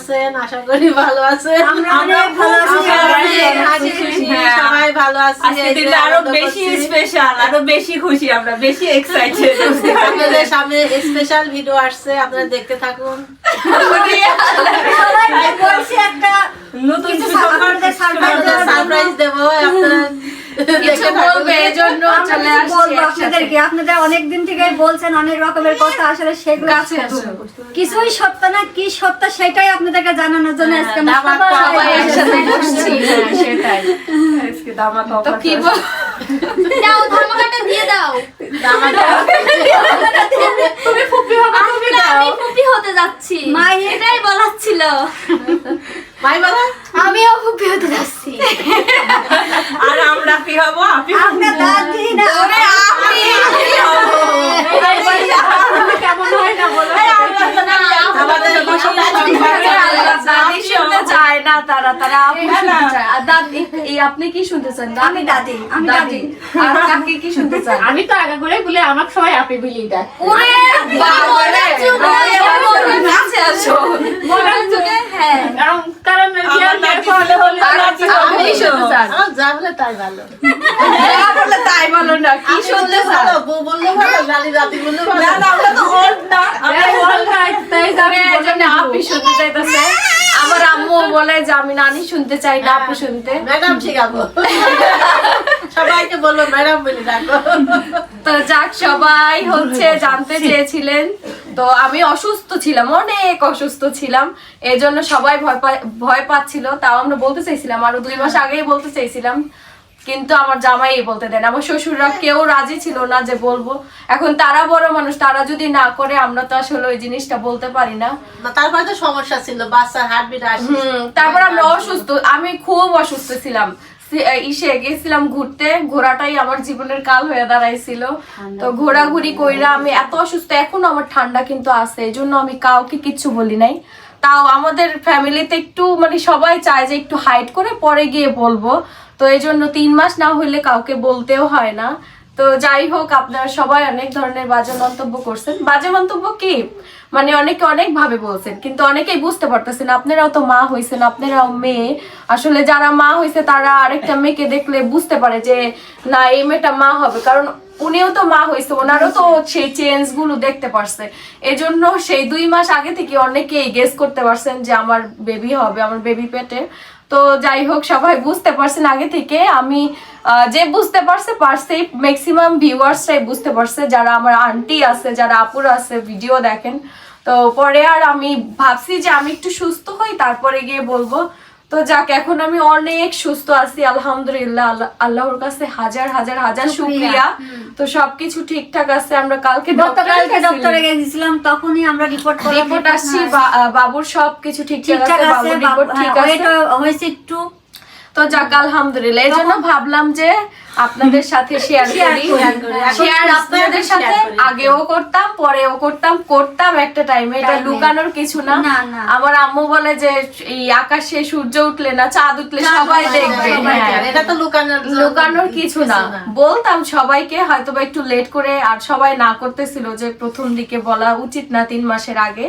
আছেন আশা করি ভালো আছেন আমরা ভালো আছি। হ্যাঁ। সবাই ভালো আছি আজকে এই যে দিনটা আরও বেশি স্পেশাল আরও বেশি খুশি আমরা বেশি এক্সাইটেড আপনাদের সামনে স্পেশাল ভিডিও আসছে আপনারা দেখতে থাকুন একটা নতুন। সারপ্রাইজ দেবো আপনারা কিছু দেখতে বলবে থাকুন এজন্য আমরা চলে কিছু আসছি বলব একসাথে। আপনাদেরকে। আপনারা অনেক থেকে বলছেন অনেক রকমের কথা আসলে সেগুলো কিছুই সত্য না কি সত্য সেটাই আপনাদেরকে জানানোর জন্য হ্যাঁ, আজকে হ্যাঁ কি বল দাও ধামাকাটা দিয়ে দাও। তুমি ফুপি হবে তুমি দাও আমি ফুপি হতে যাচ্ছি। মায়ের- এটাই বলার ছিল। ভাই বলা আমিও ফুপি হতে যাচ্ছি। আর আমরা কি হব? আপনি আমরা দাদি না কেমন হয় না বলো? আমাদের চায় না তারা তারা আপু না, না। শুনতে চায়। আর দাদি এই আপনি কি শুনতে চান? আমি দাদি আমি দাদি। আর কাকে কি শুনতে চান আমি তো আগা করে বলে আমাকে সবাই আপি বিলি দেয়। ওরে বাবারে কাছে আসো মডার্ন হ্যাঁ। যা হলে তাই ভালো। তাই বলো না কি আমি শুনতে বললে চান ভালো বউ বললে ভালো দাদি দাদি বললে ভালো না না আমরা তো ওল্ড না আপনি শুনতে চাইতেছে আবার আম্মু বলে যে আমি নানি শুনতে চাই না আপু শুনতে। ম্যাডাম শিখাবো সবাইকে বলব ম্যাডাম বলে ডাকো। তো যাক সবাই হচ্ছে জানতে চেয়েছিলেন। তো আমি অসুস্থ ছিলাম অনেক অসুস্থ ছিলাম। এই জন্য সবাই ভয় ভয় পাচ্ছিল। তাও আমরা বলতে চাইছিলাম আরও দুই মাস আগেই বলতে চাইছিলাম। কিন্তু আমার জামাই বলতে দেন আমার শ্বশুররা কেউ রাজি ছিল না যে বলব। এখন তারা বড় মানুষ তারা যদি না করে আমরা তো আসলে ওই জিনিসটা বলতে পারি না তারপরে তো সমস্যা ছিল বাচ্চার হার্টবিট আসে। হুম তারপর আমরা অসুস্থ আমি খুব অসুস্থ ছিলাম। ইসে গেছিলাম ঘুরতে ঘোরাটাই আমার জীবনের কাল হয়ে দাঁড়াইছিল। তো ঘোরাঘুরি কইরা আমি এত অসুস্থ এখনও আমার ঠান্ডা কিন্তু আছে এই জন্য আমি কাউকে কিচ্ছু বলি নাই। তাও আমাদের ফ্যামিলিতে একটু মানে সবাই চায় যে একটু হাইট করে পরে গিয়ে বলব। তো এই জন্য তিন মাস না হইলে কাউকে বলতেও হয় না। তো যাই হোক, আপনারা সবাই অনেক ধরনের বাজে মন্তব্য করছেন। বাজে মন্তব্য কি? মানে অনেকে অনেক ভাবে বলছেন, কিন্তু অনেকেই বুঝতে পারতেছেন, আপনারাও তো মা হইছেন, আপনারাও মেয়ে। আসলে যারা মা হইছে, তারা আরেকটা মেয়েকে দেখলে বুঝতে পারে যে, না, এই মেয়েটা মা হবে। কারণ উনিও তো মা হয়েছে ওনারও তো সেই চেঞ্জগুলো দেখতে পারছে। এজন্য সেই দুই মাস আগে থেকে অনেকেই গেস করতে পারছেন যে, আমার বেবি হবে, আমার বেবি পেটে। তো যাই হোক, সবাই বুঝতে পারছেন আগে থেকে। আমি যে বুঝতে পারছে পারছে। ম্যাক্সিমাম ভিউয়ার্সরাই বুঝতে পারছে। যারা আমার আন্টি আছে, যারা আপুর আছে ভিডিও দেখেন। তো পরে আর আমি ভাবছি যে আমি একটু সুস্থ হই, তারপরে গিয়ে বলব। তো যাক এখন আমি অনেক সুস্থ আছি আলহামদুলিল্লাহ। আল্লাহ- আল্লাহর কাছে হাজার হাজার হাজার শুক্রিয়া। তো সবকিছু ঠিকঠাক আছে আমরা কালকে গতকালকে ডক্টরে গেছিলাম। তখনই আমরা রিপোর্ট করলাম রিপোর্ট আসছি বাবুর সবকিছু ঠিকঠাক আছে আছে বাবুর রিপোর্ট ঠিক আছে। হয়েছে একটু তো যাক আলহামদুলিল্লাহ। এই জন্য ভাবলাম যে আপনাদের সাথে শেয়ার করি। শেয়ার আপনাদের সাথে আগেও করতাম পরেও করতাম করতাম একটা টাইমে এটা লুকানোর কিছু না। আমার আম্মু বলে যে এই আকাশে সূর্য উঠলে না চাঁদ উঠলে সবাই দেখবে। হ্যাঁ। জানে। এটা তো লুকানোর লুকানোর কিছু না। বলতাম সবাইকে হয়তো বা একটু লেট করে আর সবাই না করতেছিল যে প্রথম দিকে বলা উচিত না তিন মাসের আগে।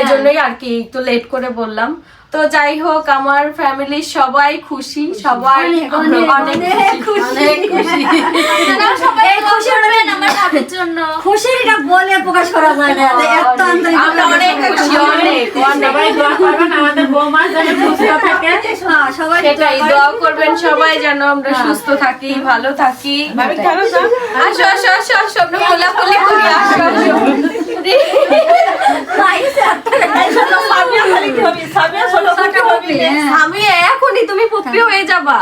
এজন্যই আর কি একটু লেট করে বললাম। তো যাই হোক আমার ফ্যামিলির সবাই খুশি সবাই অনেক, খুশি। বলে প্রকাশ করা যায় না। এত আমরা অনেক খুশি অনেক অনেক সবাই দোয়া করবেন আমাদের বৌমা যেন সুস্থ থাকে। হ্যাঁ, সবাই সেটাই দোয়া করবেন সবাই যেন আমরা সুস্থ থাকি ভালো থাকি। আসো আসো আসো আসো আমরা কোলাকুলি করি আসো আসো। এখনই তুমি পুপি হয়ে। যাবা।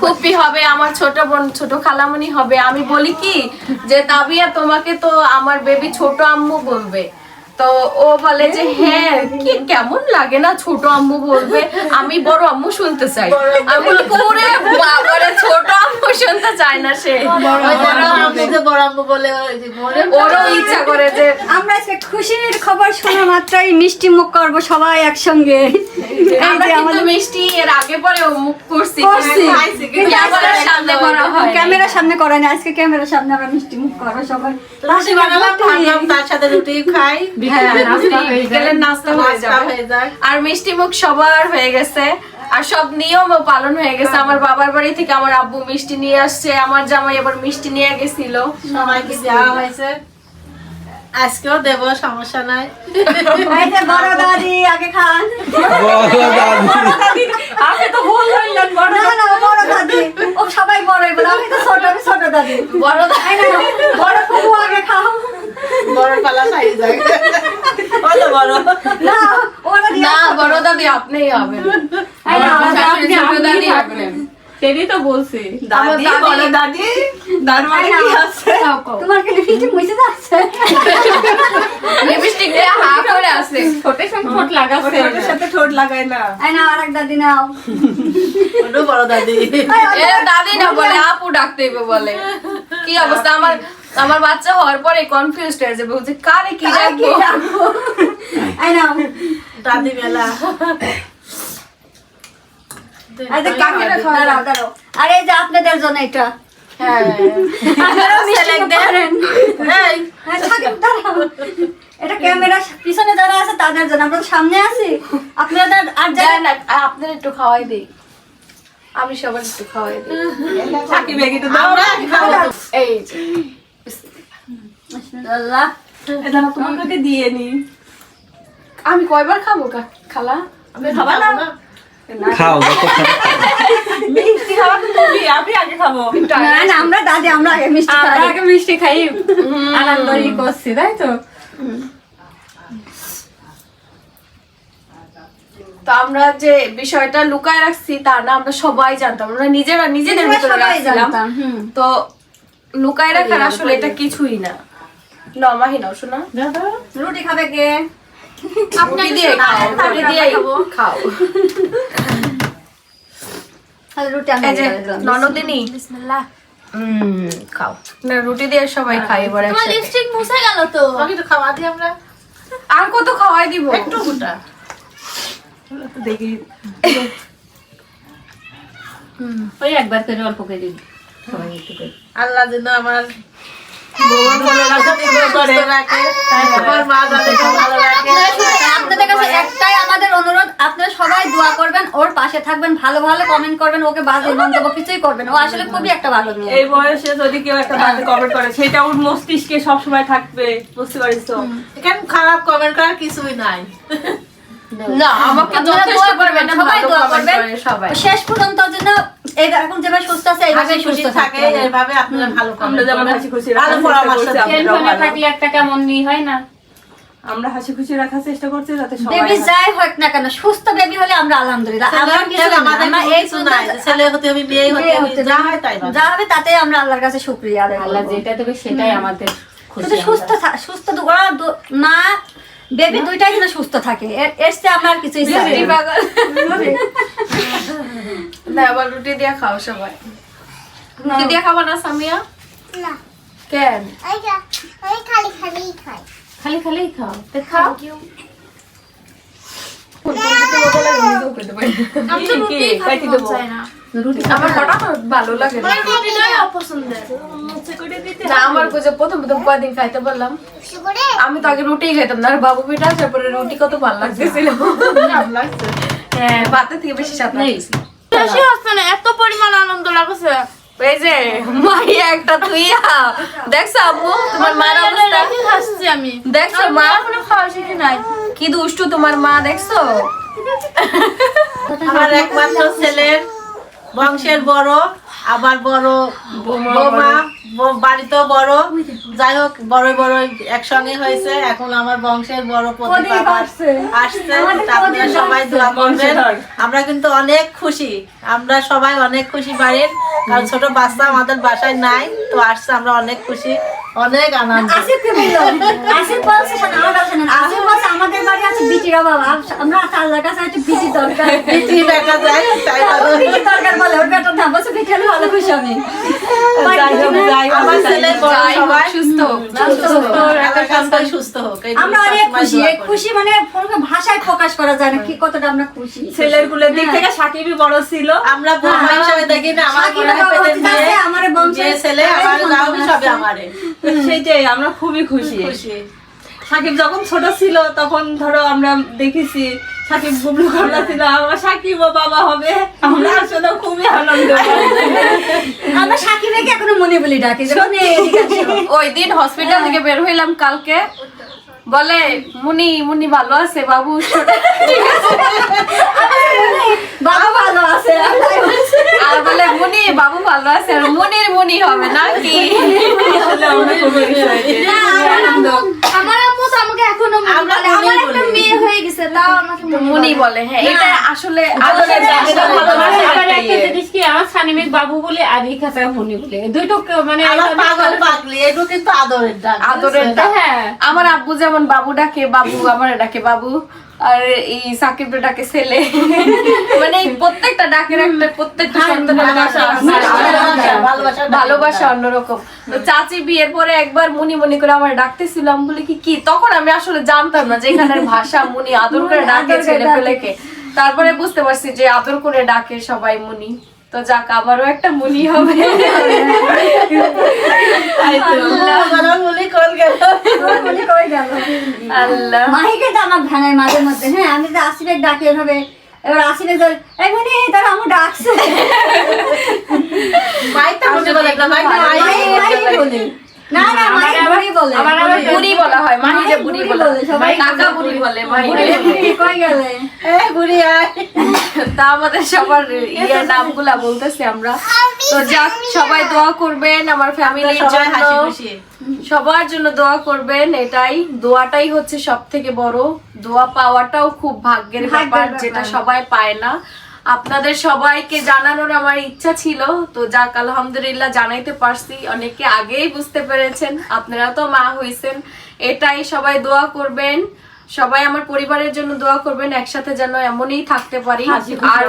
ফুপি হবে আমার ছোট বোন ছোট খালামণি হবে। আমি বলি কি যে তাবিয়া তোমাকে তো আমার বেবি ছোট আম্মু বলবে। তো ও বলে যে হ্যাঁ কি কেমন লাগে না ছোট আম্মু বলবে? আমি বড় আম্মু শুনতে চাই। আমি করে বাবারে ছোট আম্মু শুনতে চায় না সে। বড় আম্মু বলে ওই যে মরে ওরও ইচ্ছা করে যে আমরা আজকে খুশির খবর শোনা মাত্রই মিষ্টি মুখ করব সবাই একসঙ্গে। মিষ্টি এর আগে পরেও মুখ করছি। ক্যামেরার সামনে করা হয় সামনে করে না আজকে ক্যামেরার সামনে আমরা মিষ্টি মুখ করব সবাই। তার সাথে রুটি খাই। হয়ে যায়। বিকেলের নাস্তা হয়ে যাবে। আর মিষ্টি মুখ সবার হয়ে গেছে। আর সব নিয়মও পালন হয়ে গেছে। আমার বাবার বাড়ি থেকে আমার আব্বু মিষ্টি নিয়ে আসছে। আমার জামাই আবার মিষ্টি নিয়ে গেছিল। সবাইকে দেওয়া হয়েছে। আজকেও দেবো সমস্যা নাই। বড় দাদি আগে খান। আপনি তো ভুল হইলেন বড় না না বড় দাদি। ও সবাই বড় বলে আমি তো ছোট ছোট দাদি। বড় এই বড় ফুবু আগে খাও। বড় পালা খাই যায়। কত বড়? না ওরা না বড় দাদি আপনিই না, আপনি- আপনি দাদি থাকবেন। হবেন সেটাই তো বলছি। দাদি দাদি- বড় দাদি দার কি আছে? তোমার কি লিপস্টিক মুছে যাচ্ছে? লিপস্টিক দিয়ে হা করে আছে ছোটের সঙ্গে ঠোঁট লাগাচ্ছে। ওটার সাথে ঠোঁট লাগায় না। এই না আরেক দাদি নাও। ওটা বড় দাদি। এটা দাদি। না বলে আপু ডাকতে বলে। কি অবস্থা? আমার আমার বাচ্চা হওয়ার পরে কনফিউজড হয়ে যাবে। যে কারে কি এই নাও দাদি মেলা। আর এই যে আপনাদের জন্য এটা। হ্যাঁ। হ্যাঁ। এটা ক্যামেরা পিছনে যারা আছে তাদের জন্য। আমরা সামনে আছি। আপনারা আর যারা না, আপনার একটু খাওয়াই দিই। আমি সবার একটু খাওয়াই দিই। এই তোমাকে দিয়ে নি। আমি কয়বার খাব খালা? আমি খাব না। খাও মিষ্টি খাওয়া তো তুমি আমি আগে খাব। না না আমরা দাদি আমরা আগে মিষ্টি খাই। আগে মিষ্টি খাই। আনন্দ করছি তাই তো? তো আমরা যে বিষয়টা লুকায় রাখছি তা না আমরা সবাই জানতাম। আমরা নিজেরা নিজেদের আমরা ভিতরে রাখছিলাম। জানতাম হুম। তো লুকায় রাখার আসলে এটা কিছুই না। নাও মাহি নাও শোনা। রুটি খাবে কে? রুটি দিয়ে খাও রুটি দিয়ে খাও। রুটি আমি এই যে দিয়ে দিলাম। ননদিনী। বিসমিল্লাহ। খাও। না রুটি দিয়ে সবাই খাই এবার তোমার লিপস্টিক মুছে গেল তো? তো খাওয়া দিই আমরা আর কত খাওয়াই দিব? একটু গোটা। দেখি। ওই একবার করে অল্প করে দিই করে আল্লাহ যেন আমার আপনাদের কাছে একটাই আমাদের অনুরোধ আপনারা সবাই দোয়া করবেন ওর পাশে থাকবেন ভালো ভালো কমেন্ট করবেন ওকে বাজে মন্তব্য কিছুই করবেন ও আসলে খুবই একটা ভালো মেয়ে। এই বয়সে যদি কেউ একটা বাজে কমেন্ট করে সেটা ওর মস্তিষ্কে সবসময় থাকবে। বুঝতে পারিস তো? এখানে খারাপ কমেন্ট করার কিছুই নাই? না আমাকে যথেষ্ট করবেন সবাই দোয়া করবেন। সবাই। শেষ পর্যন্ত যেন এই এখন যেভাবে সুস্থ আছে এইভাবে সুস্থ থাকে এইভাবে আপনারা ভালো আমরা যেমন হাসি খুশি ভালো পরামর্শ টেনশনে। থাকলে একটা কেমন নি হয় না? আমরা হাসি খুশি রাখার চেষ্টা করছি যাতে সবাই বেবি যাই হোক না কেন সুস্থ বেবি হলে আমরা আলহামদুলিল্লাহ। আমরা কিছু না, আমাদের এই নাই ছেলে হতে হবে মেয়ে হতে হবে যা হয় তাই। যা হবে তাতে আমরা আল্লাহর কাছে শুকরিয়া আদায় আল্লাহ যেটা দেবে সেটাই আমাদের খুশি সুস্থ সুস্থ দু- ওরা মা বেবি দুইটাই যেন সুস্থ থাকে এর- চেয়ে আমরা আর কিছুই চাই রুটি না। পাগল না এবার রুটি দিয়ে খাও সবাই রুটি দিয়ে খাব না সামিয়া না কেন ওই ওই খালি খালি খাই খালি খালি খাও তো খাও আমি তো রুটি? খাইতে মন না রুটি আমার হঠাৎ ভালো লাগে না। রুটিটাই অপছন্দের না আমার কাছে প্রথম প্রথম কয়দিন খাইতে বললাম আমি তো আগে রুটি খাইতাম না বাবু পিঠা তারপরে রুটি কত ভালো লাগতেছিল। হ্যাঁ ভাতের থেকে বেশি স্বাদ লাগছে বেশি হচ্ছে না এত পরিমাণ আনন্দ লাগছে। এই যে মাইয়া একটা তুইয়া। দেখছ আম্মু তোমার মার অবস্থা? হাসছি আমি। দেখছ মা? এখনও খাওয়া শিখি নাই। কি দুষ্টু তোমার মা দেখছ? আমার একমাত্র ছেলের বংশের বড় আবার বড় বৌমা বাড়িতেও বড়। যাই হোক বড় বড় একসঙ্গে হয়েছে। এখন আমার বংশের বড়। আসছে। আপনারা সবাই দোয়া করবেন। আমরা কিন্তু অনেক খুশি। আমরা সবাই অনেক খুশি বাড়ির। কারণ ছোট বাচ্চা আমাদের বাসায় নাই তো আসছে। আমরা অনেক খুশি। অনেক আনন্দ। আসিফকে বলল? আসিফ বলছে কথা শোনেন। আসিফ বলছে আমাদের বাড়ি আছে বিটির অভাব। আম- আমরা আল্লাহর কাছে একটা বিটি দরকার। বিটি দেখা যায় তাই ভালো। বিটি দরকার বলে ওর বেটার বলছে বিটি হলে ভালো খুশি আমি। আমার অনেক খুশি। খুশি মানে ভাষায় প্রকাশ করা যায় না কি কতটা আমরা খুশি। ছেলেরগুলোর দিক হ্যাঁ। থেকে সাকিবই বড় ছিল। আমরা হিসাবে দেখি না ছেলে সেটাই খুবই খুশি। খুশি। সাকিব যখন ছোট ছিল তখন ধরো আমরা দেখেছি সাকিব গুবলু কামলা ছিল আমার সাকিব ও বাবা হবে। আমরা আসলে খুবই আনন্দ আমরা সাকিবেকে এখনও মনে বলি ডাকি যখন এই এদিকে আসে। ওই দিন হসপিটাল থেকে বের হইলাম কালকে। বলে মুনি মুনি ভালো আছে বাবু? বাবা ভালো আছে আর বলে মুনি বাবু ভালো আছে। মুনির মুনি হবে না কি আসলে আমরা তো আমাকে এখনও মনে আমার একটা মেয়ে হয়ে গেছে তাও আমাকে মনে বলে হ্যাঁ এটা আসলে আদরের ইয়ে। কি আমার সানিমিক বাবু বলে আর এই খাতা মনি বলে দুটো মানে আমার পাগল পাগলি এটু কিন্তু আদরের ডাক আদরের ডাক। হ্যাঁ। আমার আব্বু যেমন বাবু ডাকে বাবু আমার ডাকে বাবু। আর এই ডাকে ছেলে। মানে প্রত্যেকটা ডাকের একটা প্রত্যেকটা আছে। ভালোবাসা, অন্যরকম। তো চাচি বিয়ের পরে একবার মুনি মুনি করে আমার ডাকতেছিলাম বলে কি কি? তখন আমি আসলে জানতাম না যে এখানের ভাষা মুনি আদর করে ডাকে ছেলে পেলেকে তারপরে বুঝতে পারছি যে আদর করে ডাকে সবাই মুনি। তো যাক আমারও একটা মুনি হবে। মনে। আল্লাহ। মাহিকে তো আমার ভাঙায় মাঝে মধ্যে হ্যাঁ আমি তো আসিফের ডাকি এভাবে এবার আসিফের ধর এমনি তার আমার ডাকছে। মাহি বলে। না না বুড়ি বলে আমার আবার বুড়ি বলা হয় মাহিরে বুড়ি বুড়ি বলে, সবাই কাকা বুড়ি বলে মাহিরে বুড়ি কই গেলে? এ বুড়ি আয়। তা আমাদের সবার ইয়ে নামগুলা বলতেছি আমরা। তো যাক সবাই দোয়া করবেন আমার ফ্যামিলির জন্য। খুশি সবার জন্য দোয়া করবেন এটাই। দোয়াটাই হচ্ছে সব থেকে বড়। দোয়া পাওয়াটাও খুব ভাগ্যের ব্যাপার। যেটা সবাই পায় না। আপনাদের সবাইকে জানানোর আমার ইচ্ছা ছিল। তো যাক, আলহামদুলিল্লাহ জানাইতে পারছি। অনেকে আগেই বুঝতে পেরেছেন। আপনারা তো মা হইছেন। এটাই সবাই দোয়া করবেন। সবাই আমার পরিবারের জন্য দোয়া করবেন একসাথে যেন এমনই থাকতে পারি। আর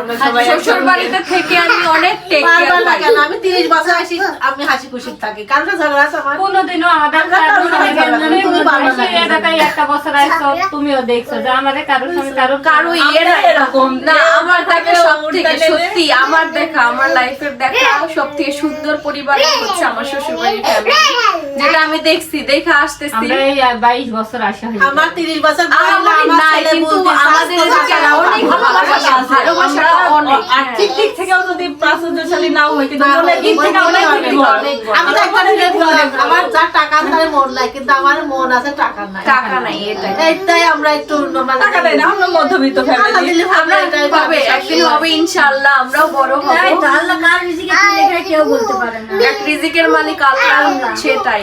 শ্বশুর বাড়িতে থেকে আমি অনেক টেক কেয়ার আমি তিরিশ বছর আসি আমি হাসি খুশি থাকি। কারণ ঝগড়া আছে আমার। কোনোদিনও আমাদের তুমি একটা বছর তুমিও দেখছ যে আমাদের কারোর সঙ্গে কারও ইয়ে না এরকম। না আমার দেখা সব থেকে সত্যি আমার দেখা আমার লাইফের দেখা সব থেকে সুন্দর পরিবার হচ্ছে আমার শ্বশুর বাড়ির ফ্যামিলি যেটা আমি দেখছি দেখে আসতেছি। আমরা এই বাইশ বছর আসা হয়েছে আমার তিরিশ বছর আমার কিন্তু আমাদের অনেক ভালোবাসা ভালোবাসা আছে। অনেক আর্থিক দিক থেকেও যদি প্রাচুর্যশালী নাও হয় কিন্তু দিক থেকে অনেক। আমি তো জিনিস আমার যা টাকা তার মন নাই কিন্তু আমার মন আছে টাকা নাই। টাকা নাই এটাই। এইটাই আমরা একটু মানে টাকা না আমরা মধ্যবিত্ত ফ্যামিলি আমরা এটাই হবে ভাবি একদিন হবে ইনশাআল্লাহ আমরাও বড় হব। আল্লাহ কার রিজিকে কি লেখা কেউ বলতে পারে না। এক রিজিকের মালিক আল্লাহ। সেটাই।